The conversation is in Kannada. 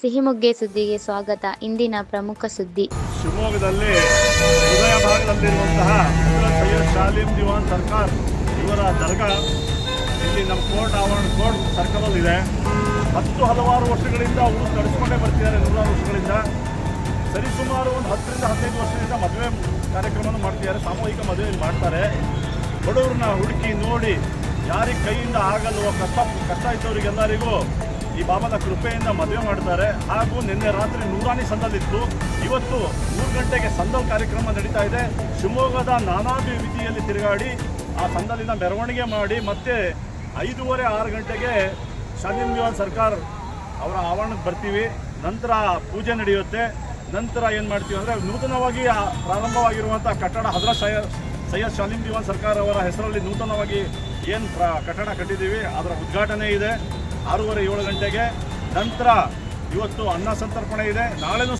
ಸಿಹಿಮೊಗ್ಗೆ ಸುದ್ದಿಗೆ ಸ್ವಾಗತ. ಇಂದಿನ ಪ್ರಮುಖ ಸುದ್ದಿ. ಶಿವಮೊಗ್ಗದಲ್ಲಿ ಹೃದಯ ಭಾಗದಲ್ಲಿರುವಂತಹ ಸೈಯದ್ ದಿವಾನ್ ಸರ್ಕಾರ್ ಇವರ ದರ್ಗಾ, ಇಲ್ಲಿ ನಮ್ಮ ಕೋರ್ಟ್ ಆವರಣ, ಕೋರ್ಟ್ ಸರ್ಕಲ್ ಇದೆ ಹತ್ತು ಹಲವಾರು ವರ್ಷಗಳಿಂದ ಅವರು ನಡೆಸ್ಕೊಂಡೇ ಬರ್ತಿದ್ದಾರೆ, ನೂರಾರು ವರ್ಷಗಳಿಂದ. ಸರಿಸುಮಾರು ಒಂದು ಹತ್ತರಿಂದ ಹದಿನೈದು ವರ್ಷದಿಂದ ಮದುವೆ ಕಾರ್ಯಕ್ರಮವನ್ನು ಮಾಡ್ತಿದ್ದಾರೆ, ಸಾಮೂಹಿಕ ಮದುವೆ ಮಾಡ್ತಾರೆ. ಬಡವ್ರನ್ನ ಹುಡುಕಿ ನೋಡಿ, ಯಾರಿಗೆ ಕೈಯಿಂದ ಆಗಲ್ವೋ ಕಷ್ಟ ಕಷ್ಟ ಇದ್ದವರಿಗೆಲ್ಲರಿಗೂ ಈ ಬಾಬಾದ ಕೃಪೆಯಿಂದ ಮದುವೆ ಮಾಡ್ತಾರೆ. ಹಾಗೂ ನಿನ್ನೆ ರಾತ್ರಿ ನೂರಾನಿ ಸಂದಲ್ಲಿತ್ತು. ಇವತ್ತು ಮೂರು ಗಂಟೆಗೆ ಸಂದಲ್ ಕಾರ್ಯಕ್ರಮ ನಡೀತಾ ಇದೆ. ಶಿವಮೊಗ್ಗದ ನಾನಾ ತಿರುಗಾಡಿ ಆ ಸಂದಲಿನ ಮೆರವಣಿಗೆ ಮಾಡಿ ಮತ್ತೆ ಐದೂವರೆ ಆರು ಗಂಟೆಗೆ ಶಾಲಿನ್ವಾನ್ ಸರ್ಕಾರ ಸರ್ಕಾರ್ ಅವರ ಆವರಣಕ್ಕೆ ಬರ್ತೀವಿ. ನಂತರ ಪೂಜೆ ನಡೆಯುತ್ತೆ. ನಂತರ ಏನು ಮಾಡ್ತೀವಿ ಅಂದರೆ ನೂತನವಾಗಿ ಪ್ರಾರಂಭವಾಗಿರುವಂಥ ಕಟ್ಟಡ ಹದ್ರ ಸೈಯದ್ ಸಯ್ಯದ್ ಶಾಲಿಂ ದಿವಾನ್ ಸರ್ಕಾರ ಅವರ ಹೆಸರಲ್ಲಿ ನೂತನವಾಗಿ ಏನು ಕಟ್ಟಡ ಕಟ್ಟಿದ್ದೀವಿ. ಅದರ ಉದ್ಘಾಟನೆ ಇದೆ. ಆರೂವರೆ ಏಳು ಗಂಟೆಗೆ ನಂತರ ಇವತ್ತು ಅನ್ನ ಸಂತರ್ಪಣೆ ಇದೆ. ನಾಳೆನೂ